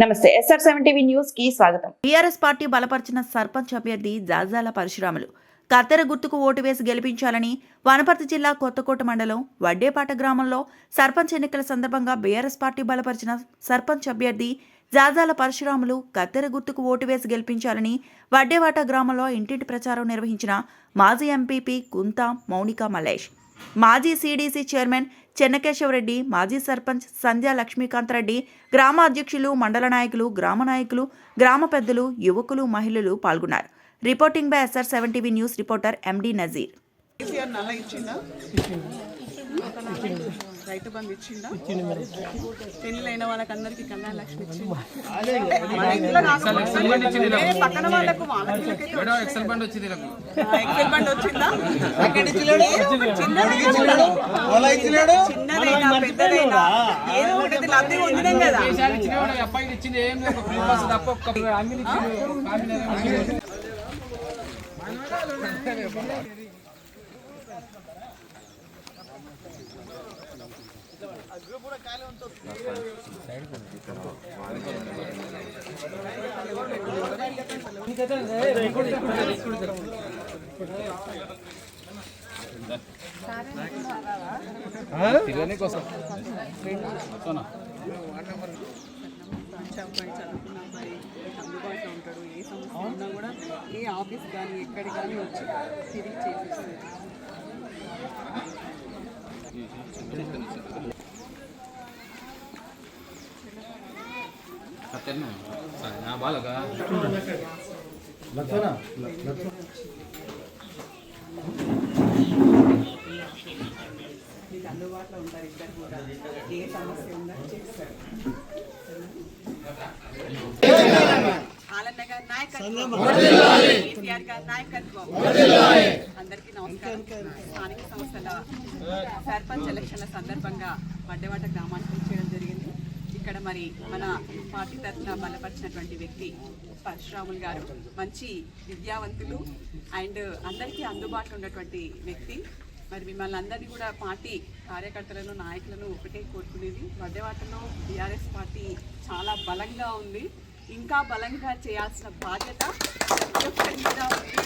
నమస్తే SR seven TV న్యూస్కి స్వాగతం. టీఆర్ఎస్ పార్టీ బలపరిచిన సర్పంచ్ అభ్యర్థి జాజాల పరశురాములు. కత్తెర గుర్తుకు ఓటు వేసి గెలిపించాలని వనపర్తి జిల్లా కొత్తకోట మండలం వడ్డేపాట గ్రామంలో సర్పంచ్ ఎన్నికల సందర్భంగా బీఆర్ఎస్ పార్టీ బలపరిచిన సర్పంచ్ అభ్యర్థి జాజాల పరశురాములు కత్తెర గుర్తుకు ఓటు వేసి గెలిపించాలని వడ్డేవాట గ్రామంలో ఇంటింటి ప్రచారం నిర్వహించిన మాజీ ఎంపీపీ కుంత మౌనిక మలేష్ మాజీ సీడీసీ చైర్మన్ చెన్నకేశవరెడ్డి మాజీ సర్పంచ్ సంధ్యా లక్ష్మీకాంత్ రెడ్డి గ్రామ అధ్యక్షులు మండల నాయకులు గ్రామ నాయకులు గ్రామ పెద్దలు యువకులు మహిళలు పాల్గొన్నారు. Reporting by SR seven TV news reporter MD Nazeer. KCR నల్ల ఇచ్చిందా రైతు బంధు ఇచ్చిందా పెళ్ళి అయిన వాళ్ళకి అందరికి కళ్యాణ లక్ష్మి ఇచ్చిందా పక్కన వాళ్ళకు ఎక్సెల్ బండి వచ్చింది. ఎక్సెల్ బండి వచ్చిందా చిన్నదైనా పెద్దదైనా ఏదో ఒకటి లబ్ధి పొందినాం కదా. అబ్బాయికి ఇచ్చింది ఏం లేదు. కోసం అబ్బాయి చదువుకున్న అబ్బాయి అందుబాటులో ఉంటాడు ఏ సమస్య ఉన్నా కూడా ఏ ఆఫీస్ కానీ ఎక్కడి కానీ వచ్చి తిరిగి చేసేస్తుంది నా బాలగా మీకు అందుబాటులో ఉంటారు ఇద్దరు కూడా ఏ సమస్య ఉందా చేస్తారు ఆలన్న గారి నాయకత్వం కేసీఆర్ గారి నాయకత్వం అందరికీ నమస్కారం స్థానిక సంస్థల సర్పంచ్ ఎలక్షన్ల సందర్భంగా వడ్డేవాట గ్రామానికి ఇక్కడ మరి మన పార్టీ తరఫున బలపరిచినటువంటి వ్యక్తి పరశురాములు గారు. మంచి విద్యావంతులు అండ్ అందరికీ అందుబాటులో ఉన్నటువంటి వ్యక్తి. మరి మిమ్మల్ని అందరినీ కూడా పార్టీ కార్యకర్తలను నాయకులను ఒకటే కోరుకునేది. మధ్యవాటలో బీఆర్ఎస్ పార్టీ చాలా బలంగా ఉంది. ఇంకా బలంగా చేయాల్సిన బాధ్యత ఉంది.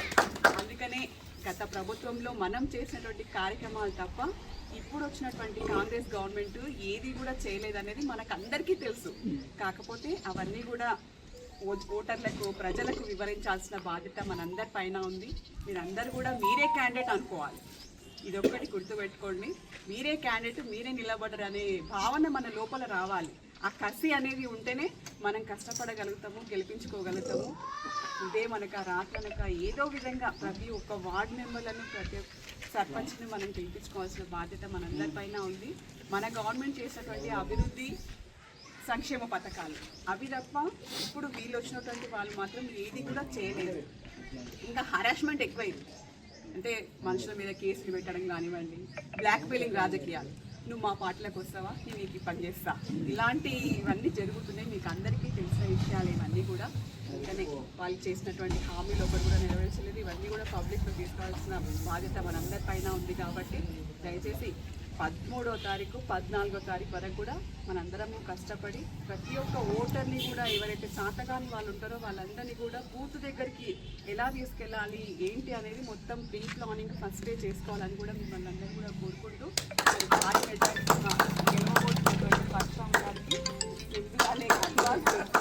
అందుకనే గత ప్రభుత్వంలో మనం చేసినటువంటి కార్యక్రమాలు తప్ప ఇప్పుడు వచ్చినటువంటి కాంగ్రెస్ గవర్నమెంట్ ఏది కూడా చేయలేదనేది మనకు అందరికీ తెలుసు. కాకపోతే అవన్నీ కూడా ఓ- ఓటర్లకు ప్రజలకు వివరించాల్సిన బాధ్యత మనందరి పైన ఉంది. మీరందరూ కూడా మీరే క్యాండిడేట్ అనుకోవాలి. ఇది ఒక్కటి గుర్తుపెట్టుకోండి. మీరే క్యాండిడేట్ మీరే నిలబడరు అనే భావన మన లోపల రావాలి. ఆ కసి అనేది ఉంటేనే మనం కష్టపడగలుగుతాము గెలిపించుకోగలుగుతాము. ఇదే మనకు ఆ రాత్రనక ఏదో విధంగా ప్రతి ఒక్క వార్డ్ మెంబర్లను ప్రతి ఒక్క సర్పంచ్ని మనం గెలిపించుకోవాల్సిన బాధ్యత మనందరిపైన ఉంది. మన గవర్నమెంట్ చేసినటువంటి అభివృద్ధి సంక్షేమ పథకాలు. అవి తప్ప ఇప్పుడు వీళ్ళు వచ్చినటువంటి వాళ్ళు మాత్రం ఏది కూడా చేయలేదు. ఇంకా హరాస్మెంట్ ఎక్కువైంది. అంటే మనుషుల మీద కేసులు పెట్టడం కానివ్వండి బ్లాక్ మెయిలింగ్ రాజకీయాలు. నువ్వు మా పాటలకు వస్తావా? నేను నీకు పనిచేస్తా ఇలాంటి ఇవన్నీ జరుగుతున్నాయి. మీకు అందరికీ తెలిసిన విషయాలు ఇవన్నీ కూడా. వెంటనే వాళ్ళు చేసినటువంటి హామీలు ఒకటి కూడా నెరవేర్చలేదు. ఇవన్నీ కూడా పబ్లిక్లో తీసుకోవాల్సిన బాధ్యత మనందరి పైన ఉంది కాబట్టి దయచేసి పదమూడో తారీఖు పద్నాలుగో తారీఖు వరకు కూడా మనందరము కష్టపడి ప్రతి ఒక్క ఓటర్ని కూడా ఎవరైతే చాతగాని వాళ్ళు ఉంటారో వాళ్ళందరినీ కూడా బూత్ దగ్గరికి ఎలా తీసుకెళ్ళాలి ఏంటి అనేది మొత్తం ప్రీ ప్లానింగ్ ఫస్ట్ డే చేసుకోవాలని కూడా మిమ్మల్ని అందరూ కూడా కోరుకుంటూ భారీ మెజారిటీ ఫస్ట్